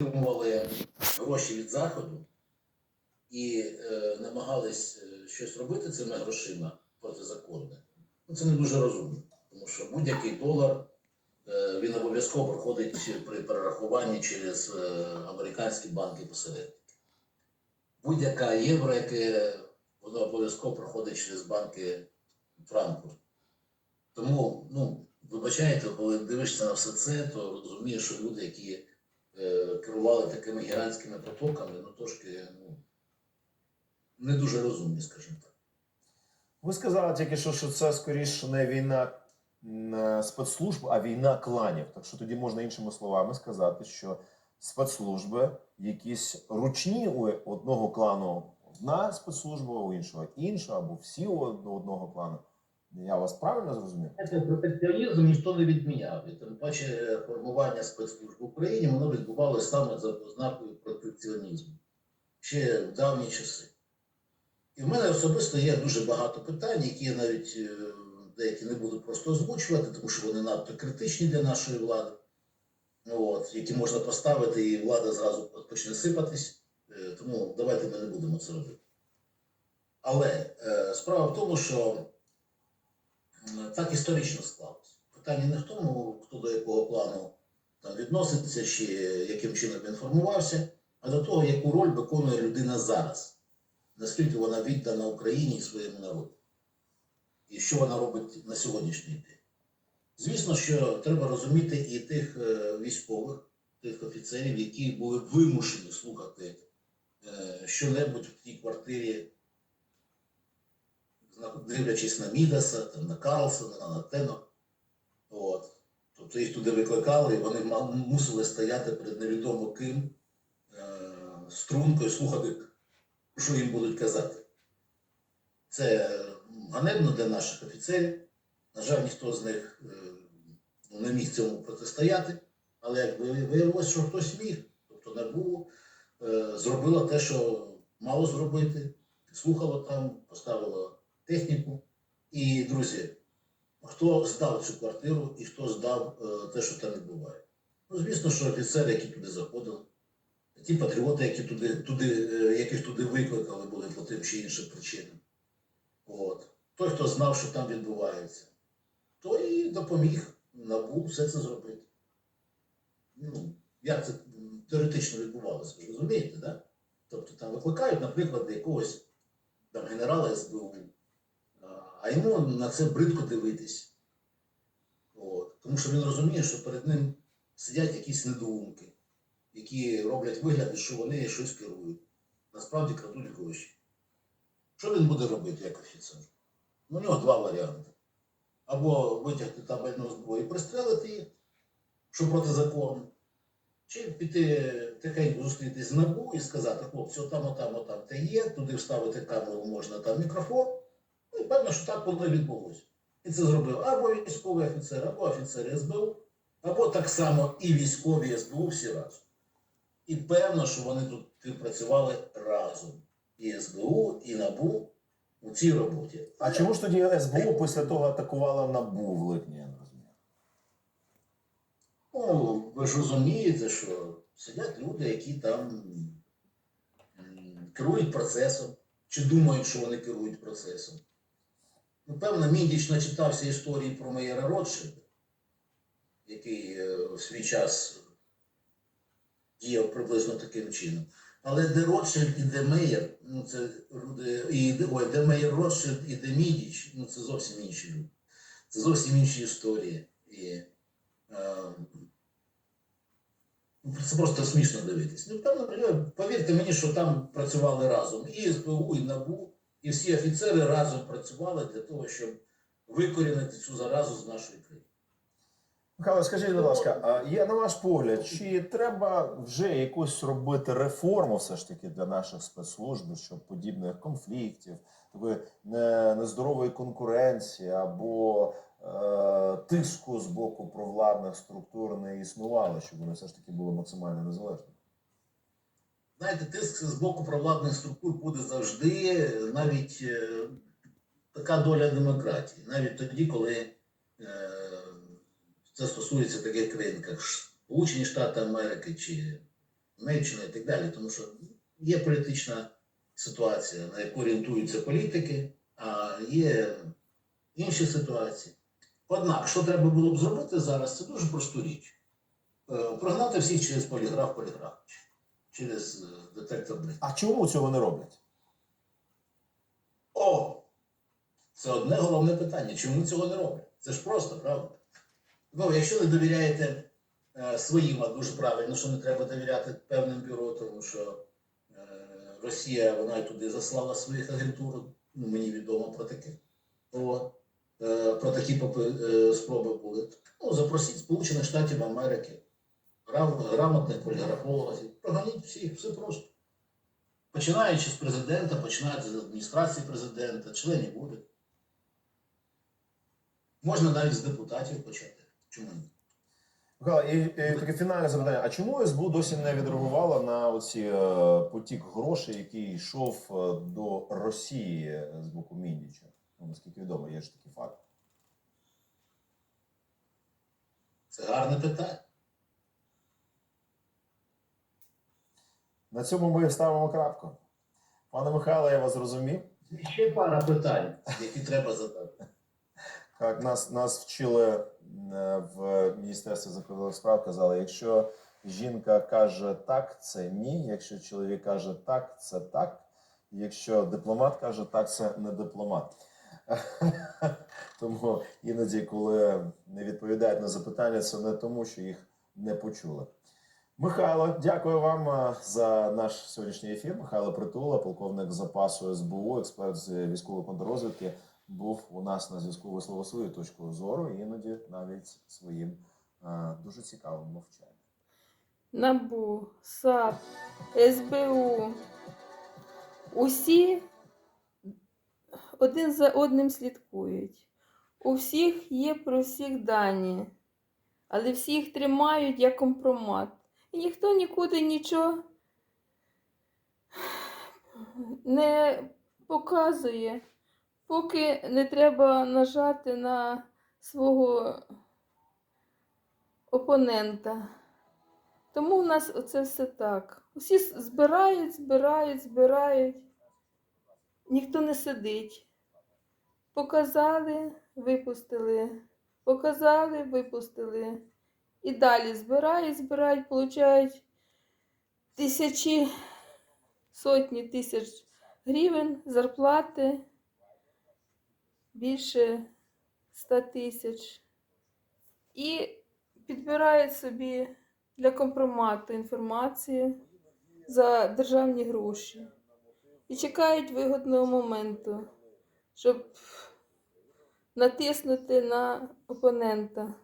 отримували гроші від заходу і е, намагались е, щось робити цими грошима протизаконне, ну це не дуже розумно, тому що будь-який долар е, він обов'язково проходить при перерахуванні через е, американські банки посередники. Будь-яка євро, яке воно обов'язково проходить через банки Франкфурт. Тому, ну, вибачайте, коли дивишся на все це, то розумієш, що люди, які керували такими гігантськими потоками, ну трошки ну, не дуже розумні, скажімо так. Ви сказали тільки що, що це скоріше не війна спецслужб, а війна кланів. Так що тоді можна іншими словами сказати, що спецслужби якісь ручні у одного клану одна спецслужба, у іншого інша, або всі у одного клану. Я вас правильно зрозумів? Протекціонізм ніхто не відміняв. І тим паче формування спецслужб в Україні воно відбувалося саме за ознакою протекціонізму ще в давні часи. І в мене особисто є дуже багато питань, які я навіть е, деякі не буду просто озвучувати, тому що вони надто критичні для нашої влади, Ну, от, які можна поставити, і влада зразу почне сипатись. Е, Тому давайте ми не будемо це робити. Але е, справа в тому, що так історично склалося. Питання не в тому, хто до якого плану там відноситься, чи яким чином він формувався, а до того, яку роль виконує людина зараз, наскільки вона віддана Україні і своєму народу, і що вона робить на сьогоднішній день. Звісно, що треба розуміти і тих е, військових, тих офіцерів, які були вимушені слухати е, що-небудь в тій квартирі дивлячись на Мідаса, там, на Карлсона, на Натено. От. Тобто їх туди викликали, і вони мусили стояти перед невідомо ким е- стрункою, слухати, що їм будуть казати. Це ганебно для наших офіцерів. На жаль, ніхто з них е, ну, не міг цьому протистояти, але як ви- виявилось, що хтось міг. Тобто НАБУ е, зробило те, що мало зробити, слухало там, поставило техніку. І, друзі, хто здав цю квартиру і хто здав е, те, що там відбуває? Ну, звісно, що офіцери, які туди заходили, ті патріоти, які туди, туди, е, яких туди викликали, були по тим чи іншим причинам. От. Той, хто знав, що там відбувається, той і допоміг НАБУ все це зробити. Ну, як це теоретично відбувалося, ви розумієте, да? Тобто там викликають, наприклад, якогось там генерала СБУ, а, йому на це бридко дивитись. От. Тому що він розуміє, що перед ним сидять якісь недоумки, які роблять вигляд, що вони щось керують. Насправді крадуть гроші. Що він буде робити як офіцер? У нього два варіанти. Або витягти табельну зброю і пристрелити їх, що протизаконно, чи піти тихенько зустрітись з НАБУ і сказати, хлопці, отам, отам, отам те є, туди вставити камеру можна, там мікрофон. Ну і певно, що так воно і відбулося. І це зробив або військовий офіцер, або офіцер СБУ, або так само і військові СБУ всі разом. І певно, що вони тут працювали разом. І СБУ, і НАБУ у цій роботі. А чому ж тоді СБУ після того атакувала НАБУ в липні? Я не розумію. Ну, ви ж розумієте, що сидять люди, які там керують процесом, чи думають, що вони керують процесом. Ну, певно, Міндіч начитався історії про Мейера Ротшильда, який е, в свій час діяв приблизно таким чином. Але де Ротшильд і де Мейер, ну це і де, ой, де Мейер Ротшильд і де Мідіч, ну це зовсім інші люди. Це зовсім інші історії. І, е, Ну, Це просто смішно дивитись. Ну, певно, я- повірте мені, що там працювали разом. І СБУ, і НАБУ, і всі офіцери разом працювали для того, щоб викорінити цю заразу з нашої країни. Михайло, скажіть, будь ласка, а є на ваш погляд, чи треба вже якусь робити реформу все ж таки для наших спецслужб, щоб подібних конфліктів, такої не- нездорової конкуренції або е, тиску з боку провладних структур не існувало, щоб вони все ж таки були максимально незалежними? Знаєте, тиск з боку провладних структур буде завжди навіть е, така доля демократії, навіть тоді, коли е, це стосується таких країн, як Сполучені Штати Америки чи Німеччина і так далі, тому що є політична ситуація, на яку орієнтуються політики, а є інші ситуації. Однак, що треба було б зробити зараз, це дуже просту річ. Е, Прогнати всіх через поліграф, поліграф, через е, детектор брехні. А чому цього не роблять? О! Це одне головне питання. Чому цього не роблять? Це ж просто, правда? Ну, якщо не довіряєте е, своїм, а дуже правильно, що не треба довіряти певним бюро, тому що е, Росія вона й туди заслала своїх агентур, ну, мені відомо про таке. От. Е, про такі попи- е, спроби були. Ну, запросіть Сполучених Штатів Америки, грамотних поліграфологів, прогоніть всіх, все просто. Починаючи з президента, починаючи з адміністрації президента, членів уряду. Можна навіть з депутатів почати. Чому ні? Михайло, і, і таке фінальне запитання. А чому СБУ досі не відреагувала на оці е, потік грошей, який йшов е, до Росії з боку Міндіча? Ну, наскільки відомо, є ж такий факт. Це гарне питання. На цьому ми ставимо крапку. Пане Михайло, я вас зрозумів. Ще пара питань, які треба задати. Як нас, нас вчили е, в Міністерстві закордонних справ, казали, якщо жінка каже так, це ні. Якщо чоловік каже так, це так. Якщо дипломат каже так, це не дипломат. Тому іноді, коли не відповідають на запитання, це не тому, що їх не почули. Михайло, дякую вам е, за наш сьогоднішній ефір. Михайло Притула, полковник запасу СБУ, експерт з військової контррозвідки, був у нас на зв'язку, висловив свою точку зору, іноді навіть своїм е, дуже цікавим мовчанням. НАБУ, САП, СБУ. Усі один за одним слідкують. У всіх є про всіх дані, але всі їх тримають як компромат. І ніхто нікуди нічого не показує, поки не треба нажати на свого опонента. Тому в нас оце все так. Усі збирають, збирають, збирають. Ніхто не сидить. Показали, випустили. Показали, випустили. І далі збирають, збирають, получають тисячі, сотні тисяч гривень зарплати. Більше 100 тисяч. І підбирають собі для компромату інформацію за державні гроші і чекають вигодного моменту, щоб натиснути на опонента.